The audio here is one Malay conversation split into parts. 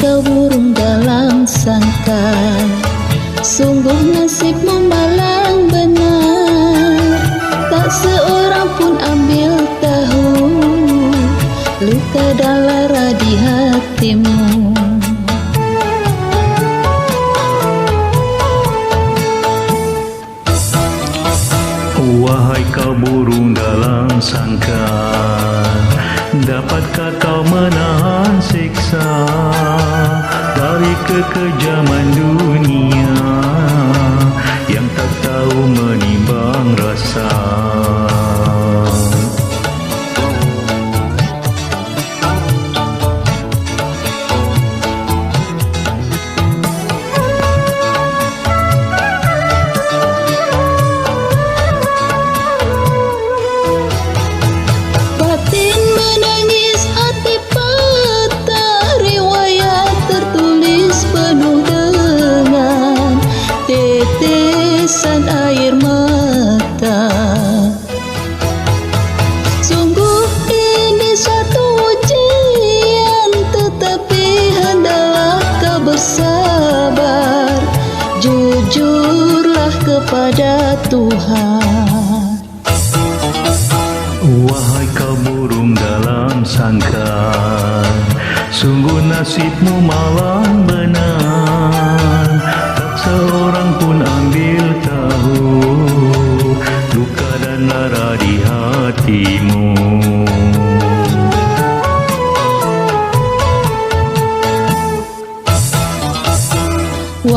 kau burung dalam sangka Sungguh nasibmu malang benar. Tak seorang pun ambil tahu Luka dan lara di hatimu. Wahai kau burung dalam sangka Dapatkah kau menahan siksa Dari kekejaman dunia Tetesan air mata. Sungguh ini suatu ujian Tetapi hendaklah kau bersabar. Jujurlah kepada Tuhan. Wahai kau burung dalam sangka Sungguh nasibmu malang benar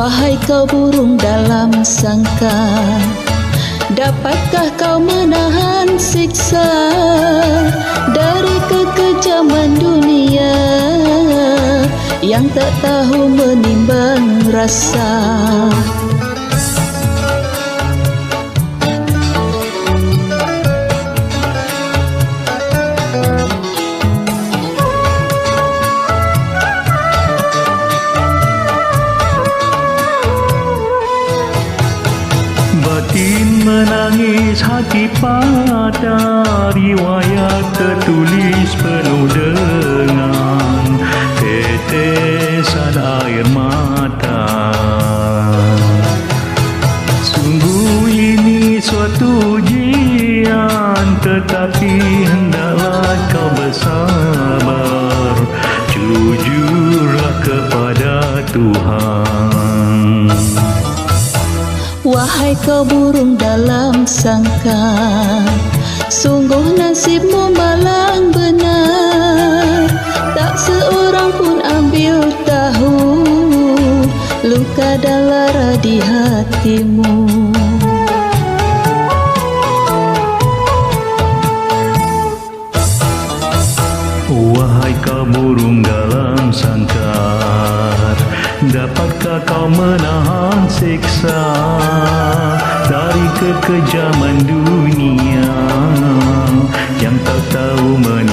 Wahai kau burung dalam sangka Dapatkah kau menahan siksa Dari kekejaman dunia Yang tak tahu menimbang rasa Batin menangis hati pada Riwayat tertulis penuh Wahai kau burung dalam sangka Sungguh nasibmu malang benar. Tak seorang pun ambil tahu Luka dan lara di hatimu. Wahai kau burung dalam sangkar Dapatkah kau menahan siksa kekejaman dunia. Yang tak tahu rasa